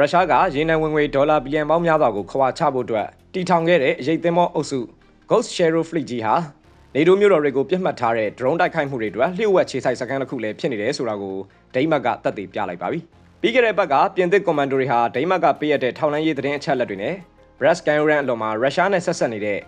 ရုရှားကရေနံဝင်ငွေဒေါ်လာဘီလီယံပေါင်းများစွာကိုခွာချဖို့အတွက်တီထောင်ခဲ့တဲ့အရေးသင်းမောအုပ်စု Ghost Shadow Fleet ကြီးဟာနေတိုးမျိုးတော်တွေကိုပြစ်မှတ်ထားတဲ့ drone တိုက်ခိုက်မှုတွေအတွက်လျှို့ဝှက်ခြေဆိုင်စခန်းတစ်ခုလည်းဖြစ်နေတယ်ဆိုတာကိုဒိမတ်ကသက်သေပြလိုက်ပါပြီ။ပြီးခဲ့တဲ့ဘက်ကပြင်သစ်ကွန်မန်ဒိုတွေဟာဒိမတ်ကပေးရတဲ့ထောက်လှမ်းရေးသတင်းအချက်အလက်တွေနဲ့ Brest Gayuran အလွန်မှာရုရှားနဲ့ဆက်ဆက်နေတဲ့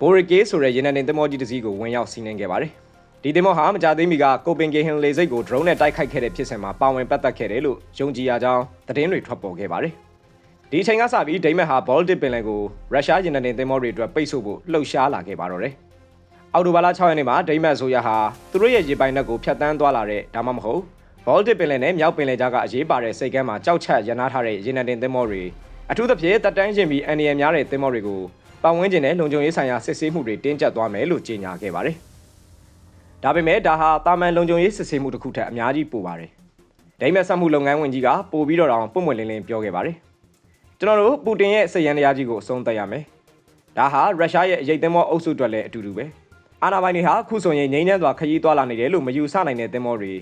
Borike ဆိုတဲ့ရေနံတင်သင်္ဘောကြီးတစ်စီးကိုဝင်ရောက်စီးနင်းခဲ့ပါတယ်။ ဒီသင်္ဘောဟာမကြသေးမီကကိုပင်ဂေဟန်လေဆိပ်ကို drone နဲ့တိုက်ခိုက်ခဲ့တဲ့ဖြစ်စဉ်မှာပါဝင်ပတ်သက်ခဲ့တယ်လို့ယုံကြည်ရကြောင်းသတင်းတွေထွက်ပေါ်ခဲ့ပါတယ်။ဒီအချိန်ကစပြီးဒိမတ်ဟာ Baltic ပင်လယ်ကိုရုရှားရေနံတင်သင်္ဘောတွေအတွက်ပိတ်ဆို့ဖို့လှုပ်ရှားလာခဲ့ပါတော့တယ်။အော်တိုဘာလ6ရက်နေ့မှာဒိမတ်ဆိုရဟာသူတို့ရဲ့ရေပိုင်နက်ကိုဖျက်ဆီးသွားလာတဲ့ဒါမှမဟုတ် Baltic ပင်လယ်နဲ့မြောက်ပင်လယ်ကြားကအရေးပါတဲ့စိတ်ကမ်းမှာကြောက်ချရနာထားတဲ့ရေနံတင်သင်္ဘောတွေအထူးသဖြင့်တက်တန်းရှင်ပြီးအန်ဒီယမ်များတဲ့သင်္ဘောတွေကိုပတ်ဝန်းကျင်နဲ့လုံခြုံရေးဆိုင်ရာစစ်ဆေးမှုတွေတင်းကျပ်သွားမယ်လို့ကြေညာခဲ့ပါတယ်။ ဒါပေမဲ့ဒါဟာတာမန်လုံခြုံရေးစစ်ဆေးမှုတစ်ခုထက်အများကြီးပိုပါတယ်။ဒိမတ်ဆက်မှုလုပ်ငန်းဝင်ကြီးကပို့ပြီးတော့တောင်ပုံမွင့်လင်းလင်းပြောခဲ့ပါတယ်။ကျွန်တော်တို့ပူတင်ရဲ့စရန်တရားကြီးကိုအဆုံးသတ်ရမယ်။ဒါဟာရုရှားရဲ့အရေးသင်္ဘောအုပ်စုအတွက်လည်းအတူတူပဲ။အာဏာပိုင်တွေဟာခုဆိုရင်ငြိမ်းချမ်းစွာခရီးသွားလာနေတယ်လို့မယူဆနိုင်တဲ့သင်္ဘောတွေ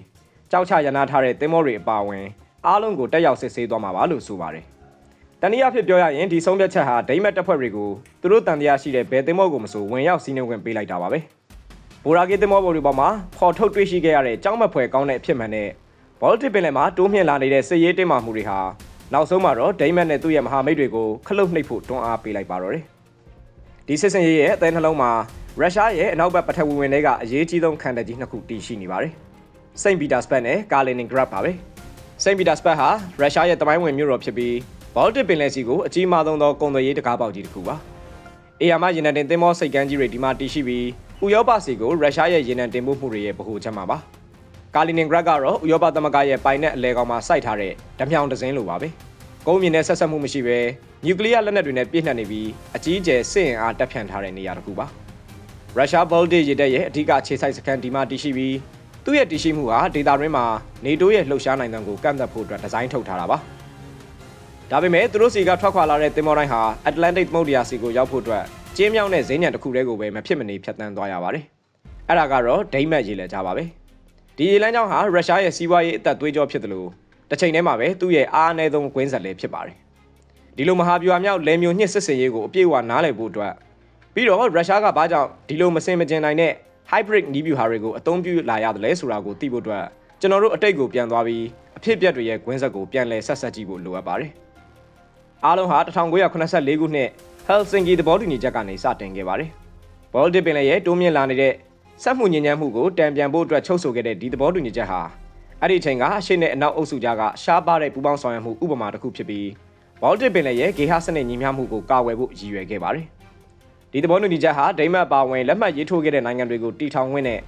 ကြောက်ချရနာထားတဲ့သင်္ဘောတွေအပါအဝင်အားလုံးကိုတက်ရောက်စစ်ဆေးသွားမှာပါလို့ဆိုပါတယ်။တနည်းအားဖြင့်ပြောရရင်ဒီဆုံးဖြတ်ချက်ဟာဒိမတ်တပ်ဖွဲ့တွေကိုသူတို့တန်တရားရှိတဲ့ဘယ်သင်္ဘောကိုမဆိုဝင်ရောက်စီးနှင်ခွင့်ပေးလိုက်တာပါပဲ။ ဘိုရာဂီသင်္ဘောပေါ်တွေပေါ်မှာဖော်ထုတ်တွေ့ရှိခဲ့ရတဲ့ကြောင်းမဖွဲကောင်းတဲ့အဖြစ်မှန်တဲ့ဘောလတစ်ပင်လယ်မှာတိုးမြင့်လာနေတဲ့စစ်ရေးတင်းမာမှုတွေဟာနောက်ဆုံးမှာတော့ဒိမတ်နဲ့သူ့ရဲ့မဟာမိတ်တွေကိုခလုတ်နှိပ်ဖို့တွန်းအားပေးလိုက်ပါတော့တယ်။ဒီစစ်စင်ရေးရဲ့အသေးနှလုံးမှာရုရှားရဲ့အနောက်ဘက်ပထဝီဝင်တွေကအရေးကြီးဆုံးခံတပ်ကြီးနှစ်ခုတည်ရှိနေပါတယ်။စိန့်ပီတာစပတ်နဲ့ကာလင်နင်ဂရတ်ပါပဲ။စိန့်ပီတာစပတ်ဟာရုရှားရဲ့တမိုင်းဝင်မြို့တော်ဖြစ်ပြီးဘောလတစ်ပင်လယ်စီကိုအကြီးမားဆုံးသောကုန်သွယ်ရေးတကားပေါက်ကြီးတစ်ခုပါ။အေယာမရေနံတင်သင်္ဘောစိတ်ကမ်းကြီးတွေဒီမှာတည်ရှိပြီး ဥရောပစီကိုရုရှားရဲ့ရေနံတင်ပို့မှုတွေရဲ့ဗဟိုချက်မှာပါ။ကာလီနင်ဂရတ်ကတော့ဥရောပသမဂ္ဂရဲ့ပိုင်နက်အလဲကောင်မှာစိုက်ထားတဲ့ဓမြောင်ဒဇင်းလိုပါပဲ။ကုန်းမြင့်နဲ့ဆက်ဆက်မှုမရှိဘဲနျူကလ িয়ার လက်နက်တွေနဲ့ပြည့်နှက်နေပြီးအကြီးအကျယ်စစ်အင်အားတပ်ဖြန့်ထားတဲ့နေရာတစ်ခုပါ။ရုရှားဘောလတစ်ရေတပ်ရဲ့အဓိကခြေစိုက်စခန်းဒီမှာတည်ရှိပြီးသူ့ရဲ့တည်ရှိမှုဟာဒေတာရင်းမှာနေတိုးရဲ့လှုပ်ရှားနိုင်တဲ့ကိုကန့်သတ်ဖို့အတွက်ဒီဇိုင်းထုတ်ထားတာပါ။ဒါပေမဲ့သူတို့စီကထွက်ခွာလာတဲ့သင်္ဘောတိုင်းဟာ Atlantic သမုဒ္ဒရာစီကိုရောက်ဖို့အတွက် ကျင်းမြောင်းတဲ့ဈေးညံတစ်ခုတည်းကိုပဲမဖြစ်မနေဖြတ်တန်းသွားရပါတယ်။အဲ့ဒါကတော့ဒိမတ်ရေလက်ကြပါပဲ။ဒီရေလမ်းကြောင်းဟာရုရှားရဲ့စီးပွားရေးအသက်သွေးကြောဖြစ်တယ်လို့တစ်ချိန်တည်းမှာပဲသူ့ရဲ့အားအနည်းဆုံးကွင်းဆက်လည်းဖြစ်ပါတယ်။ဒီလိုမဟာဗျူဟာမြောက်လယ်မျိုးညှစ်စစ်စင်ရေးကိုအပြည့်အဝနားလည်ဖို့အတွက်ပြီးတော့ရုရှားကဘာကြောင့်ဒီလိုမစင်မကျင်နိုင်တဲ့ hybrid နီးဗျူဟာတွေကိုအသုံးပြုလာရတယ်လဲဆိုတာကိုသိဖို့အတွက်ကျွန်တော်တို့အတိတ်ကိုပြန်သွားပြီးအဖြစ်အပျက်တွေရဲ့ကွင်းဆက်ကိုပြန်လည်ဆက်ဆက်ကြည့်ဖို့လိုအပ်ပါတယ်။အားလုံးဟာ1984ခုနှစ် Helsinki သဘောတူညီချက်ကနေစတင်ခဲ့ပါတယ်။ Baltic ပင်လယ်ရဲ့တိုးမြင့်လာနေတဲ့စက်မှုညဉ့်ညမ်းမှုကိုတံပြန်ဖို့အတွက်ချုပ်ဆိုခဲ့တဲ့ဒီသဘောတူညီချက်ဟာအဲ့ဒီအချိန်ကအရှိနဲ့အနောက်အုပ်စုကြားကရှားပါတဲ့ပူးပေါင်းဆောင်ရွက်မှုဥပမာတစ်ခုဖြစ်ပြီး Baltic ပင်လယ်ရဲ့ဂေဟစနစ်ညီမျှမှုကိုကာကွယ်ဖို့ရည်ရွယ်ခဲ့ပါတယ်။ဒီသဘောတူညီချက်ဟာဒိမတ်ပါဝင်လက်မှတ်ရေးထိုးခဲ့တဲ့နိုင်ငံတွေကိုတီထောင်ခွင့်နဲ့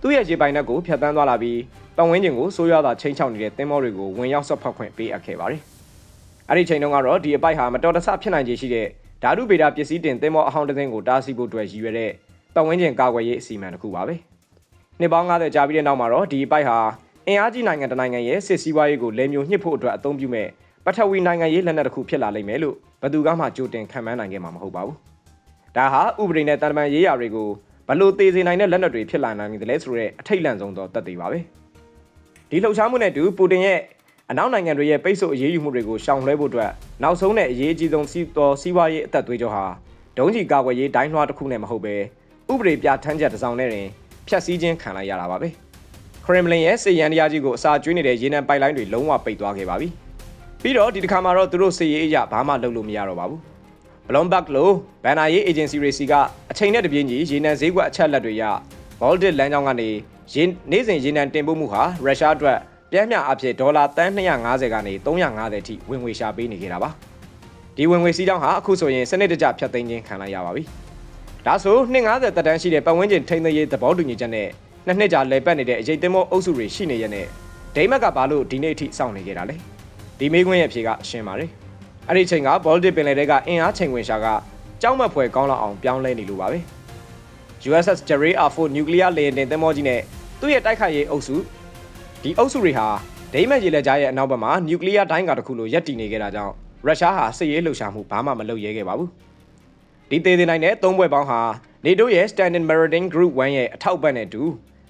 သူ့ရဲ့ရေပိုင်နက်ကိုဖျက်ဆီးသွားလာပြီးပတ်ဝန်းကျင်ကိုဆိုးရွားစွာချိန်ချောက်နေတဲ့သင်္ဘောတွေကိုဝင်ရောက်ဆွတ်ဖက်ခွင့်ပေးအပ်ခဲ့ပါတယ်။အဲ့ဒီချိန်တုန်းကတော့ဒီအပိုက်ဟာမတော်တဆဖြစ်နိုင်ခြေရှိတဲ့ ဓာတုဗေဒပစ္စည်းတင်သင်္ဘောအဟောင်းတစ်စင်းကိုတားဆီးဖို့အတွက်ရည်ရွယ်တဲ့ပတ်ဝန်းကျင်ကာကွယ်ရေးအစီအမံတစ်ခုပါပဲ။နှစ်ပေါင်း90ကြာပြီးတဲ့နောက်မှာတော့ဒီအပိုက်ဟာအင်အားကြီးနိုင်ငံတနိုင်ငံရဲ့စစ်စည်းဝါးရေးကိုလဲမျိုးညှစ်ဖို့အတွက်အသုံးပြုမဲ့ပထဝီနိုင်ငံရေးလက်နက်တစ်ခုဖြစ်လာလိမ့်မယ်လို့ဘယ်သူမှကြိုတင်ခံမှန်းနိုင်ခဲ့မှာမဟုတ်ပါဘူး။ဒါဟာဥပဒေနဲ့တန်တမန်ရေးရာတွေကိုဘလို့သေးစေနိုင်တဲ့လက်နက်တွေဖြစ်လာနိုင်တယ်လဲဆိုတဲ့အထိတ်လန့်ဆုံးသောတတ်သိပါပဲ။ဒီလှုပ်ရှားမှုနဲ့တူပူတင်ရဲ့ အနောက်နိုင်ငံတွေရဲ့ပိတ်ဆို့အရေးယူမှုတွေကိုရှောင်လွှဲဖို့အတွက်နောက်ဆုံးနဲ့အရေးကြီးဆုံးစီးတော်စီးပွားရေးအသက်သွေးကြောဟာဒုံးကြီးကာကွယ်ရေးဒိုင်းလွှားတစ်ခုနဲ့မဟုတ်ပဲဥပဒေပြဋ္ဌာန်းချက်တစ်စောင်နဲ့တင်ဖျက်ဆီးခြင်းခံလိုက်ရတာပါပဲခရမ်လင်ရဲ့စစ်ရန်တရားကြီးကိုအစာကျွေးနေတဲ့ရေနံပိုက်လိုင်းတွေလုံးဝပိတ်သွားခဲ့ပါပြီပြီးတော့ဒီတစ်ခါမှာတော့သူတို့စစ်ရေးအရာဘာမှလုပ်လို့မရတော့ပါဘူးဘလွန်ဘတ်လိုဘန်နာရေးအေဂျင်စီတွေစီကအချိန်နဲ့တပြေးညီရေနံဈေးကွက်အချက်လက်တွေရဘောလ်တစ်လမ်းကြောင်းကနေရေနေ့စဉ်ရေနံတင်ပို့မှုဟာရုရှားအတွက် ပြင်းပြအဖြစ်ဒေါ်လာတန်း250ကနေ350ထိဝင်ငွေရှာပေးနေခဲ့တာပါဒီဝင်ငွေစီးတောင်းဟာအခုဆိုရင်စနစ်တကျဖြတ်သိမ်းခြင်းခံလိုက်ရပါပြီဒါဆို250တက်တန်းရှိတဲ့ပတ်ဝန်းကျင်ထိန်းသိမ်းရေးသဘောတူညီချက်နဲ့နှစ်နှစ်ကြာလည်ပတ်နေတဲ့အရေးသင်းမောအုပ်စုတွေရှိနေရတဲ့ဒိမတ်ကဘာလို့ဒီနေ့အထိစောင့်နေကြတာလဲဒီမေးခွန်းရဲ့အဖြေကရှင်းပါတယ်အဲ့ဒီချိန်ကဘောလ်တစ်ပင်လယ်တဲကအင်အားချိန်ဝင်ရှာကကြောက်မက်ဖွယ်ကောင်းလောက်အောင်ပြောင်းလဲနေလို့ပါပဲ USS Jerry R4 nuclear လေယာဉ်တင်သင်္ဘောကြီးနဲ့သူ့ရဲ့တိုက်ခိုက်ရေးအုပ်စု ဒီအုပ်စုတွေဟာဒိမတ်ရေလက်ကြားရဲ့အနောက်ဘက်မှာနျူကလ িয়ার ဒိုင်းကာတစ်ခုလိုရပ်တည်နေခဲ့တာကြောင့်ရုရှားဟာစစ်ရေးလှုပ်ရှားမှုဘာမှမလုပ်ရဲခဲ့ပါဘူးဒီသေးသေးနိုင်တဲ့သုံးဘွဲပေါင်းဟာနေတိုးရဲ့ Standing Meridian Group 1ရဲ့အထောက်အပံ့နဲ့အတူ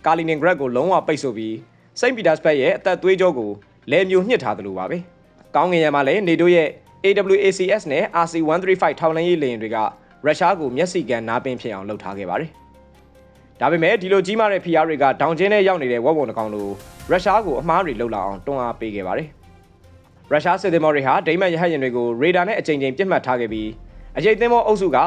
ကာလီနင်ဂရက်ကိုလုံးဝပိတ်ဆို့ပြီးစိန့်ပီတာစဘတ်ရဲ့အသက်သွေးကြောကိုလဲမျိုးညှစ်ထားတယ်လို့ပါပဲကောင်းငင်ရံမှာလည်းနေတိုးရဲ့ AWACS နဲ့ RC135 ထောက်လှမ်းရေးလေယာဉ်တွေကရုရှားကိုမျက်စိကန်နားပင်းဖြစ်အောင်လုပ်ထားခဲ့ပါတယ်။ ဒါပေမဲ့ဒီလိုကြီးမားတဲ့ဖိအားတွေကတောင်ကျင်းထဲရောက်နေတဲ့ဝက်ဝုံတကောင်လိုရုရှားကိုအမှားတွေလှုပ်လာအောင်တွန်းအားပေးခဲ့ပါတယ်။ရုရှားစစ်သည်မော်တွေဟာဒိမတ်ရဟတ်ယာဉ်တွေကိုရေဒါနဲ့အကြိမ်ကြိမ်ပြစ်မှတ်ထားခဲ့ပြီးအရေးသင်းမောအုပ်စုက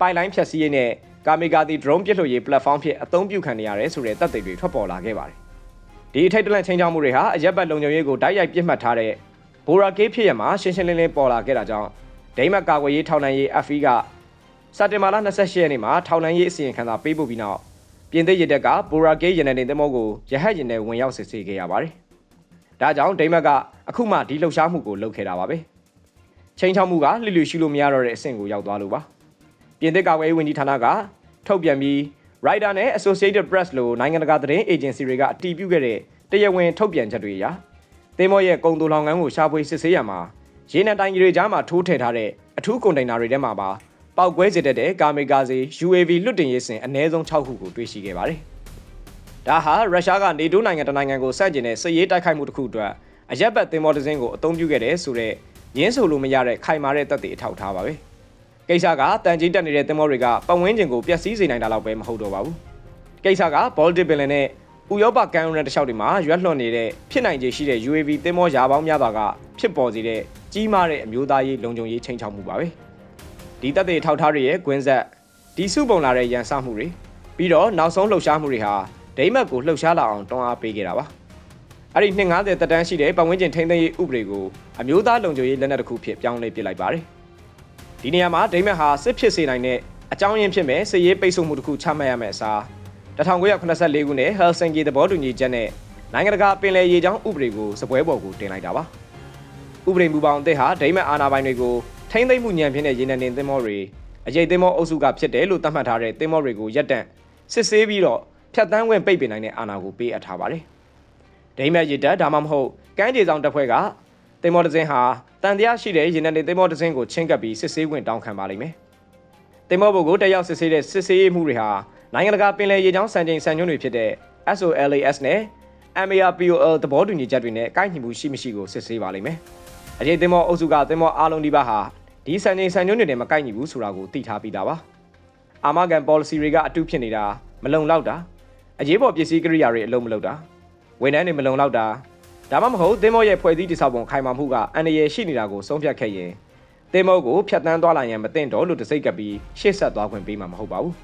ပိုင်လိုင်းဖြတ်စည်းရေးနဲ့ကာမီဂါတီ drone ပြစ်လို့ရေး platform ဖြစ်အသုံးပြုခံနေရတယ်ဆိုတဲ့တပ်တွေတွေထွက်ပေါ်လာခဲ့ပါတယ်။ဒီအထိတ်တလန့်ချင်းချောင်းမှုတွေဟာအရက်ဘတ်လုံခြုံရေးကိုတိုက်ရိုက်ပြစ်မှတ်ထားတဲ့ဘိုရာကေးဖြစ်ရမှာရှင်းရှင်းလင်းလင်းပေါ်လာခဲ့တာကြောင့်ဒိမတ်ကာကွယ်ရေးထောက်လှမ်းရေး FE ကစက်တင်ဘာလ28ရက်နေ့မှာထောက်လှမ်းရေးအစီရင်ခံစာပေးပို့ပြီးနောက် ပြင်သစ်ရတပ်ကဘိုရာကေးရန်နေသမောကိုရဟတ်ရင်နဲ့ဝင်ရောက်စစ်ဆေးခဲ့ရပါတယ်။ဒါကြောင့်ဒိမတ်ကအခုမှဒီလှုပ်ရှားမှုကိုလုပ်ခဲ့တာပါပဲ။ချင်းချောင်းမှုကလှလူရှိလို့မရတော့တဲ့အဆင့်ကိုရောက်သွားလို့ပါ။ပြင်သစ်ကာကွယ်ရေးဝန်ကြီးဌာနကထုတ်ပြန်ပြီး Rider နဲ့ Associated Press လိုနိုင်ငံတကာသတင်းအေဂျင်စီတွေကအတည်ပြုခဲ့တဲ့တရားဝင်ထုတ်ပြန်ချက်တွေအရသင်းမောရဲ့ကုံတူလောင်ငန်းကိုရှာဖွေစစ်ဆေးရမှာရေနံတိုင်ကြီးတွေကြားမှာထိုးထည့်ထားတဲ့အထူးကွန်တိန်နာတွေထဲမှာပါ ပောက်ကွဲစေတတ်တဲ့ကာမီကာစီ UAV လွတ်တင်ရေးစင်အနည်းဆုံး6ခုကိုတွေ့ရှိခဲ့ပါတယ်။ဒါဟာရုရှားကနေတိုးနိုင်ငံတနိုင်ငံကိုစတင်တဲ့စစ်ရေးတိုက်ခိုက်မှုတစ်ခုအတွက်အရက်ဘတ်သင်းမောတစ်စင်းကိုအသုံးပြုခဲ့တဲ့ဆိုတဲ့ရင်းဆိုလို့မရတဲ့ခိုင်မာတဲ့တပ်တွေအထောက်ထားပါပဲ။ကိစ္စကတန်ကြီးတက်နေတဲ့သင်းမောတွေကပတ်ဝန်းကျင်ကိုပျက်စီးစေနိုင်တာတော့ပဲမဟုတ်တော့ပါဘူး။ကိစ္စက Baltic ပင်လယ်နဲ့ဥရောပကမ်းရိုးတန်းတစ်လျှောက်တွေမှာရွက်လွှတ်နေတဲ့ဖြစ်နိုင်ခြေရှိတဲ့ UAV သင်းမောရာပေါင်းများစွာကဖြစ်ပေါ်စေတဲ့ကြီးမားတဲ့အမျိုးသားရေးလုံခြုံရေးချိန်ချောက်မှုပါပဲ ဒီတပ်တွေထောက်ထားတွေရဲ့ကွင်းဆက်ဒီစုပုံလာတဲ့ရန်စမှုတွေပြီးတော့နောက်ဆုံးလှုပ်ရှားမှုတွေဟာဒိမတ်ကိုလှုပ်ရှားလာအောင်တွန်းအားပေးခဲ့တာပါအဲ့ဒီ250တက်တန်းရှိတဲ့ပတ်ဝန်းကျင်ထိန်းသိမ်းရေးဥပဒေကိုအမျိုးသားလုံခြုံရေးလက်နက်တစ်ခုဖြစ်ပြောင်းလဲပစ်လိုက်ပါတယ်ဒီနေရာမှာဒိမတ်ဟာစစ်ဖြစ်စေနိုင်တဲ့အကြောင်းရင်းဖြစ်မဲ့စစ်ရေးပိတ်ဆို့မှုတစ်ခုချမှတ်ရမယ့်အစား1984ခုနှစ်ဟယ်ဆင်ကီသဘောတူညီချက်နဲ့နိုင်ငံတကာပင်လယ်ရေကြောင်းဥပဒေကိုစပွဲပေါ်ကိုတင်လိုက်တာပါဥပဒေမူပေါင်းအသစ်ဟာဒိမတ်အာဏာပိုင်တွေကို ထိမ့်သိမ့်မှုညံဖြစ်တဲ့ရေနံတင်သင်းမောတွေအရေးသင်းမောအုပ်စုကဖြစ်တယ်လို့သတ်မှတ်ထားတဲ့သင်းမောတွေကိုရက်တန့်စစ်ဆေးပြီးတော့ဖြတ်တန်းဝင်ပိတ်ပင်နိုင်တဲ့အာဏာကိုပေးအပ်ထားပါတယ်ဒိမတ်ရေတပ်ဒါမှမဟုတ်ကမ်းခြေဆောင်တပ်ဖွဲ့ကသင်းမောတစ်စင်းဟာတန်တရားရှိတဲ့ရေနံတင်သင်းမောတစ်စင်းကိုချင်းကပ်ပြီးစစ်ဆေးဝင်တောင်းခံပါလိမ့်မယ်သင်းမောဘုတ်ကိုတက်ရောက်စစ်ဆေးတဲ့စစ်ဆေးမှုတွေဟာနိုင်ငံတကာပင်လယ်ရေကြောင်းစံချိန်စံညွှန်းတွေဖြစ်တဲ့ SOLAS နဲ့ MARPOL သဘောတူညီချက်တွေနဲ့ကိုက်ညီမှုရှိမရှိကိုစစ်ဆေးပါလိမ့်မယ်။အရေးသင်းမောအုပ်စုကသင်းမောအားလုံးဒီပါဟာ ဒီစံချိန်စံညွှန်းတွေနဲ့မကိုက်ညီဘူးဆိုတာကိုသိထားပြီးသားပါ။အာမကန် policy တွေကအတူဖြစ်နေတာမလုံလောက်တာအရေးပေါ်ပစ္စည်းကိရိယာတွေအလုံးမလုပ်တာဝန်ထမ်းတွေမလုံလောက်တာဒါမှမဟုတ်သင်းမောရဲ့ဖွဲ့စည်းတည်ဆောက်ပုံခိုင်မာမှုကအန္တရာယ်ရှိနေတာကိုဆုံးဖြတ်ခဲ့ရင်သင်းမောကိုဖျက်ဆီးသွားလာရန်မသင့်တော်လို့တစိတ်ကပ်ပြီးရှေ့ဆက်သွားခွင့်ပေးမှာမဟုတ်ပါဘူး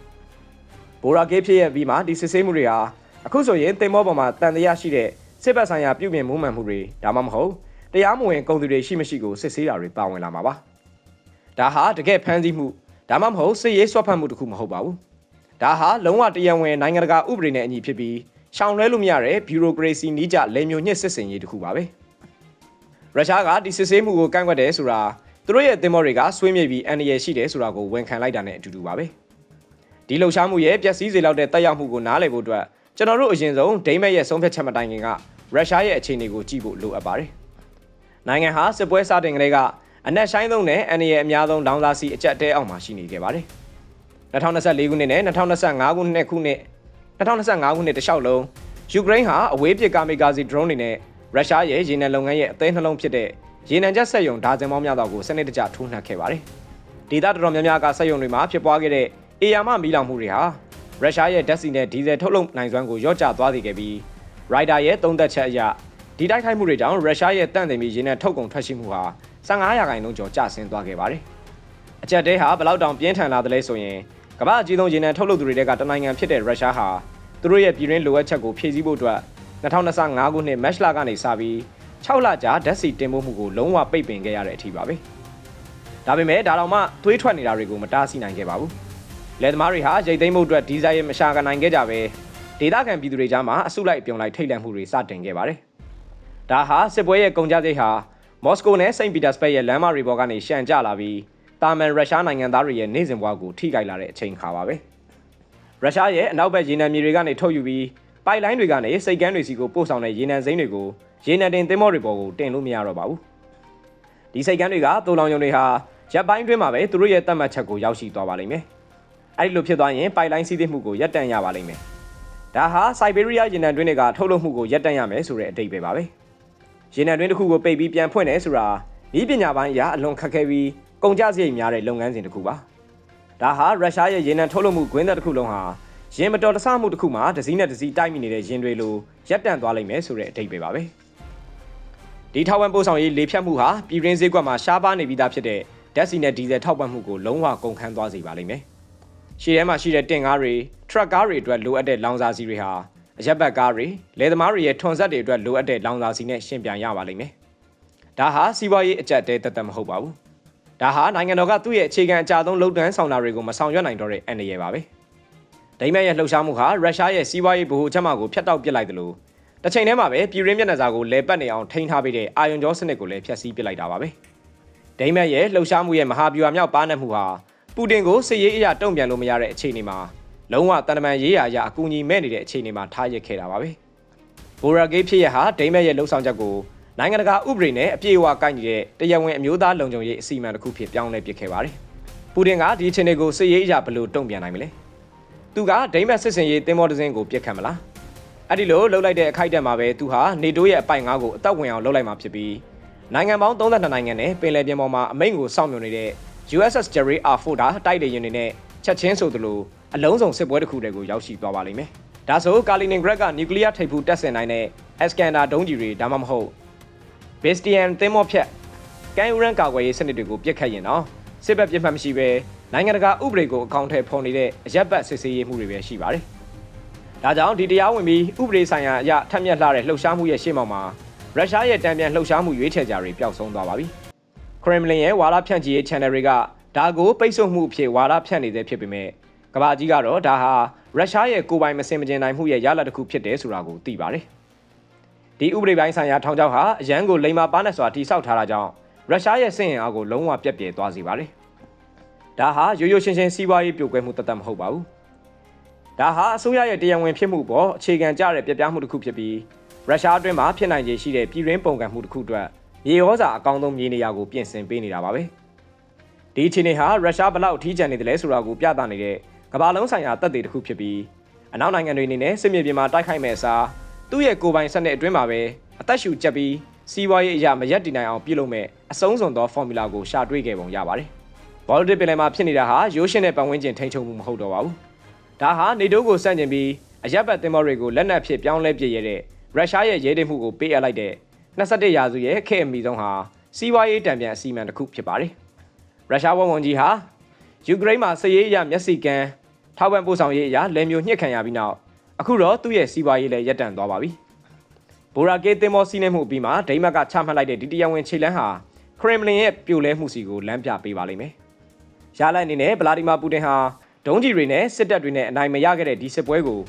။ဘိုရာကေးဖြစ်ရဲ့ပြီးမှဒီစစ်ဆေးမှုတွေဟာအခုဆိုရင်သင်းမောပေါ်မှာတန်တရားရှိတဲ့စစ်ဘက်ဆိုင်ရာပြုပြင်မှုမှန်မှုတွေဒါမှမဟုတ်တရားမဝင်ကုန်သူတွေရှိမရှိကိုစစ်ဆေးတာတွေပါဝင်လာမှာပါ။ ဒါဟာတကယ်ဖမ်းဆီးမှုဒါမှမဟုတ်စစ်ရေးဆွတ်ဖက်မှုတစ်ခုမဟုတ်ပါဘူး။ဒါဟာလုံးဝတရားဝင်နိုင်ငံတကာဥပဒေနဲ့အညီဖြစ်ပြီးရှောင်လွဲလို့မရတဲ့ဘီရိုကရေစီနီးကြလေမျိုးညှစ်စစ်စင်ရေးတစ်ခုပါပဲ။ရုရှားကဒီစစ်ဆေးမှုကိုကန့်ကွက်တယ်ဆိုတာသူတို့ရဲ့သင်္ဘောတွေကဆွေးမြေ့ပြီးအန်ရယ်ရှိတယ်ဆိုတာကိုဝန်ခံလိုက်တာနဲ့အတူတူပါပဲ။ဒီလှုပ်ရှားမှုရဲ့ပျက်စီးစေလောက်တဲ့တက်ရောက်မှုကိုနားလည်ဖို့အတွက်ကျွန်တော်တို့အရင်ဆုံးဒိမက်ရဲ့ဆုံးဖြတ်ချက်မတိုင်ခင်ကရုရှားရဲ့အခြေအနေကိုကြည့်ဖို့လိုအပ်ပါတယ်။နိုင်ငံဟာစစ်ပွဲစတင်ကလေးက အနက်ရှိုင်းသုံးနဲ့အန်ရယ်အများဆုံးလောင်စာစီအကြက်တဲအောက်မှာရှိနေခဲ့ပါတယ်။2024ခုနှစ်နဲ့2025ခုနှစ်ခုနှစ်2025ခုနှစ်တလျှောက်လုံးယူကရိန်းဟာအဝေးပစ်ကာမီကာစီ drone တွေနဲ့ရုရှားရဲ့ရေနံလုပ်ငန်းရဲ့အသေးနှလုံးဖြစ်တဲ့ရေနံချက်ဆက်ယုံဒါဇင်ပေါင်းများစွာကိုစနစ်တကျထိုးနှက်ခဲ့ပါတယ်။ဒေသတော်တော်များများကဆက်ယုံတွေမှာဖြစ်ပွားခဲ့တဲ့အေယာမမီးလောင်မှုတွေဟာရုရှားရဲ့ဓာတ်ဆီနဲ့ဒီဇယ်ထုတ်လုပ်နိုင်စွမ်းကိုလျော့ကျသွားစေခဲ့ပြီးရိုက်တာရဲ့သုံးသက်ချက်အရဒီတိုက်ခိုက်မှုတွေကြောင့်ရုရှားရဲ့တန့်တင်ပြီးရေနံထုတ်ကုန်ထွက်ရှိမှုဟာ 15ရာခိုင်နှုန်းကျော်ကျဆင်းသွားခဲ့ပါတယ်။အကြက်တဲဟာဘလောက်တောင်ပြင်းထန်လာသလဲဆိုရင်ကမ္ဘာအကြီးဆုံးရေနံထုတ်လုပ်သူတွေကတနိုင်ငံဖြစ်တဲ့ရုရှားဟာသူတို့ရဲ့ပြည်တွင်းလိုအပ်ချက်ကိုဖြည့်ဆည်းဖို့အတွက်2025ခုနှစ်မတ်လကနေစပြီး6လကြာဓာတ်ဆီတင်ပို့မှုကိုလုံးဝပိတ်ပင်ခဲ့ရတဲ့အထိပါပဲ။ဒါပေမဲ့ဒါတော့မှသွေးထွက်နေတာတွေကိုမတားဆီးနိုင်ခဲ့ပါဘူး။လယ်သမားတွေဟာရိတ်သိမ်းမှုအတွက်ဒီဇိုင်းရဲ့မရှာကနိုင်ခဲ့ကြပဲဒေသခံပြည်သူတွေကြားမှာအစုလိုက်ပြုံလိုက်ထိတ်လန့်မှုတွေစတင်ခဲ့ပါတယ်။ဒါဟာစစ်ပွဲရဲ့ကုန်ကြစိတ်ဟာ မော်စကိုနဲ့စိန့်ပီတာစဘတ်ရဲ့လမ်းမတွေပေါ်ကနေရှန်ကျလာပြီးတာမန်ရုရှားနိုင်ငံသားတွေရဲ့နေစဉ်ဘဝကိုထိခိုက်လာတဲ့အချိန်ခါပါပဲ။ရုရှားရဲ့အနောက်ဘက်ရေနံမြေတွေကနေထုတ်ယူပြီးပိုက်လိုင်းတွေကနေစိတ်ကမ်းတွေစီကိုပို့ဆောင်တဲ့ရေနံစိမ်းတွေကိုရေနံတင်သင်းမောတွေပေါ်ကိုတင်လို့မရတော့ပါဘူး။ဒီစိတ်ကမ်းတွေကတူလောင်ယုံတွေဟာရပ်ပိုင်းတွင်းမှာပဲသူတို့ရဲ့တတ်မှတ်ချက်ကိုရောက်ရှိသွားပါလိမ့်မယ်။အဲဒီလိုဖြစ်သွားရင်ပိုက်လိုင်းစီးသိမှုကိုရပ်တန့်ရပါလိမ့်မယ်။ဒါဟာစိုက်ဘေးရီးယားရေနံတွင်းတွေကထုတ်လုပ်မှုကိုရပ်တန့်ရမယ်ဆိုတဲ့အတိတ်ပဲပါပဲ။ ရေနံတွင်းတစ်ခုကိုပိတ်ပြီးပြန်ဖွင့်တယ်ဆိုတာဤပညာပိုင်းအရအလွန်ခက်ခဲပြီးကုန်ကျစရိတ်များတဲ့လုပ်ငန်းစဉ်တစ်ခုပါဒါဟာရုရှားရဲ့ရေနံထုတ်လုပ်မှုကွင်းသက်တစ်ခုလုံးဟာရင်မတော်တဆမှုတစ်ခုမှာဒစည်းနဲ့ဒစည်းတိုက်မိနေတဲ့ရင်တွေလိုရပ်တန့်သွားလိမ့်မယ်ဆိုတဲ့အဓိပ္ပာယ်ပါပဲဒီထောက်ပံ့ပို့ဆောင်ရေးလေဖြတ်မှုဟာပြည်ရင်းဈေးကွက်မှာရှားပါနေပြီးသားဖြစ်တဲ့ဓာတ်ဆီနဲ့ဒီဇယ်ထောက်ပံ့မှုကိုလုံးဝကုန်ခန်းသွားစေပါလိမ့်မယ်ရှေ့ထဲမှာရှိတဲ့တင်ကားတွေထရက်ကားတွေအတွက်လိုအပ်တဲ့လောင်စာဆီတွေဟာ အရက်ဘတ်ကားတွေလယ်သမားတွေရဲ့ထွန်ဆက်တွေအတွက်လိုအပ်တဲ့လောင်စာဆီနဲ့ရှင်ပြန်ရပါလိမ့်မယ်ဒါဟာစီးပွားရေးအကျပ်တဲတသက်မဟုတ်ပါဘူးဒါဟာနိုင်ငံတော်ကသူ့ရဲ့အခြေခံအကြဆုံးလုပ်တန်းဆောင်တာတွေကိုမဆောင်ရွက်နိုင်တော့တဲ့အန္တရာယ်ပါပဲဒိမတ်ရဲ့လှုပ်ရှားမှုဟာရုရှားရဲ့စီးပွားရေးဗဟိုချက်မှကိုဖျက်တောက်ပစ်လိုက်တယ်လို့တစ်ချိန်တည်းမှာပဲပြည်ရင်းမျက်နှာစာကိုလဲပတ်နေအောင်ထိန်းထားပေးတဲ့အာယွန်ကျောစနစ်ကိုလည်းဖျက်ဆီးပစ်လိုက်တာပါပဲဒိမတ်ရဲ့လှုပ်ရှားမှုရဲ့မဟာဗျူဟာမြောက်ပါနတ်မှုဟာပူတင်ကိုစစ်ရေးအရာတုံ့ပြန်လို့မရတဲ့အခြေအနေမှာ လုံးဝတန်တမန်ရေးရာအရာအကူအညီမဲ့နေတဲ့အခြေအနေမှာထားရစ်ခဲ့တာပါပဲဘိုရာဂေးဖြစ်ရဟာဒိမတ်ရဲ့လှုပ်ဆောင်ချက်ကိုနိုင်ငံတကာဥပဒေနဲ့အပြည့်အဝကိုက်ညီတဲ့တရားဝင်အမျိုးသားလုံခြုံရေးအစီအမံတစ်ခုဖြစ်ပြောင်းလဲပစ်ခဲ့ပါတယ်ပူတင်ကဒီအခြေအနေကိုစစ်ရေးအရာဘယ်လိုတုံ့ပြန်နိုင်မလဲသူကဒိမတ်စစ်စင်ရေးတင်မော်ဒဇင်းကိုပြစ်ခတ်မလားအဲ့ဒီလိုလှုပ်လိုက်တဲ့အခိုက်အတန့်မှာပဲသူဟာနေတိုးရဲ့အပိုင်ငါးကိုအသက်ဝင်အောင်လှုပ်လိုက်မှာဖြစ်ပြီးနိုင်ငံပေါင်း32နိုင်ငံနဲ့ပင်လယ်ပြင်ပေါ်မှာအမိန့်ကိုစောင့်မျှော်နေတဲ့ USS Jerry R. Ford တာတိုက်လေယာဉ်တွေနဲ့ချက်ချင်းဆိုသလို အလုံးစုံစစ်ပွဲတစ်ခုတည်းကိုရောက်ရှိသွားပါလိမ့်မယ်။ဒါဆိုကာလီနင်ဂရက်ကနျူကလ িয়ার ထိပ်ဖူးတက်ဆင်နိုင်တဲ့ Iskander ဒုံးကျည်တွေဒါမှမဟုတ် Bastian သင်းမော့ဖြတ်ကန်ယူရန်ကာကွယ်ရေးစနစ်တွေကိုပြစ်ခတ်ရင်တော့စစ်ဘက်ပြစ်မှတ်မရှိဘဲနိုင်ငံတကာဥပဒေကိုအကောင့်ထဲဖော်နေတဲ့အရက်ဘတ်စစ်ဆေးရေးမှုတွေပဲရှိပါတယ်။ဒါကြောင့်ဒီတရားဝင်ပြီးဥပဒေဆိုင်ရာအရထက်မြက်လှတဲ့လှုပ်ရှားမှုရဲ့ရှေ့မှောက်မှာရုရှားရဲ့တံပြန်လှုပ်ရှားမှုရွေးချယ်ကြတွေပျောက်ဆုံးသွားပါပြီ။ Kremlin ရဲ့ဝါဒဖြန့်ချီရေး channel တွေကဒါကိုပိတ်ဆို့မှုအဖြစ်ဝါဒဖြန့်နေသေးဖြစ်ပေမဲ့ ကမ္ဘာကြီးကတော့ဒါဟာရုရှားရဲ့ကိုယ်ပိုင်မစင်မကျင်နိုင်မှုရဲ့ရလဒ်တစ်ခုဖြစ်တယ်ဆိုတာကိုသိပါတယ်။ဒီဥပဒေပိုင်းဆိုင်ရာထောင်ချောက်ဟာအရန်ကိုလိမ္မာပါနဲ့စွာတိစောက်ထားတာကြောင့်ရုရှားရဲ့စစ်ရင်အားကိုလုံးဝပြက်ပြဲသွားစေပါတယ်။ဒါဟာရိုးရိုးရှင်းရှင်းစီးပွားရေးပြိုကွဲမှုတသက်မဟုတ်ပါဘူး။ဒါဟာအစိုးရရဲ့တရားဝင်ဖြစ်မှုပေါ်အခြေခံကျတဲ့ပြပြမှုတစ်ခုဖြစ်ပြီးရုရှားအတွင်းမှာဖြစ်နိုင်ခြေရှိတဲ့ပြည်ရင်းပုံကံမှုတစ်ခုအတွက်မြေဩဇာအကောင်းဆုံးမြေနေရာကိုပြင်ဆင်ပေးနေတာပါပဲ။ဒီအခြေအနေဟာရုရှားဘလောက်ထီးကျန်နေတယ်လဲဆိုတာကိုပြသနေတဲ့ ကမ္ဘာလုံးဆိုင်ရာတပ်တွေတစ်ခုဖြစ်ပြီးအနောက်နိုင်ငံတွေအနေနဲ့စစ်မြေပြင်မှာတိုက်ခိုက်မဲ့အစားသူ့ရဲ့ကိုယ်ပိုင်စနစ်အတွင်းမှာပဲအသက်ရှူကျက်ပြီးစီးပွားရေးအရာမရက်တည်နိုင်အောင်ပြုလုပ်မဲ့အဆုံးစွန်သော formula ကိုရှာတွေ့ခဲ့ပုံရပါတယ်။ Baltic ပင်လယ်မှာဖြစ်နေတာဟာရိုးရှင်းတဲ့ပတ်ဝန်းကျင်ထိန်းချုပ်မှုမဟုတ်တော့ပါဘူး။ဒါဟာနေတိုးကိုစန့်ကျင်ပြီးအရက်ဘတ်သင်္ဘောတွေကိုလက်နက်ဖြစ်ပြောင်းလဲပစ်ရတဲ့ရုရှားရဲ့ရဲတိမှုကိုပေးအပ်လိုက်တဲ့21ရာစုရဲ့ခေတ်အမီဆုံးဟာစီးပွားရေးတံပြန်အစီအမံတစ်ခုဖြစ်ပါတယ်။ရုရှားဝန်ဝန်ကြီးဟာ ယူကရိန်းမှာစစ်ရေးအရမျက်စိကမ်းထောက်ပံ့ပို့ဆောင်ရေးအရာလယ်မျိုးညှစ်ခံရပြီးနောက်အခုတော့သူ့ရဲ့စီးပွားရေးလည်းရပ်တန့်သွားပါပြီ။ဘိုရာကေတင်မောစီးနှင်းမှုပြီးမှဒိမတ်ကချမှတ်လိုက်တဲ့ဒီတရားဝင်ခြေလန်းဟာခရမ်လင်ရဲ့ပြိုလဲမှုစီကိုလမ်းပြပေးပါလိမ့်မယ်။ရလိုက်အနေနဲ့ဗလာဒီမာပူတင်ဟာဒုံးကျည်တွေနဲ့စစ်တပ်တွေနဲ့အနိုင်မရခဲ့တဲ့ဒီစစ်ပွဲကို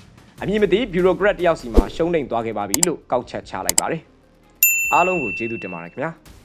အမည်မသိဘျူရိုကရက်တယောက်စီမှာရှုံးနိမ့်သွားခဲ့ပါပြီလို့ကောက်ချက်ချလိုက်ပါတယ်။အားလုံးကိုကျေးဇူးတင်ပါတယ်ခင်ဗျာ။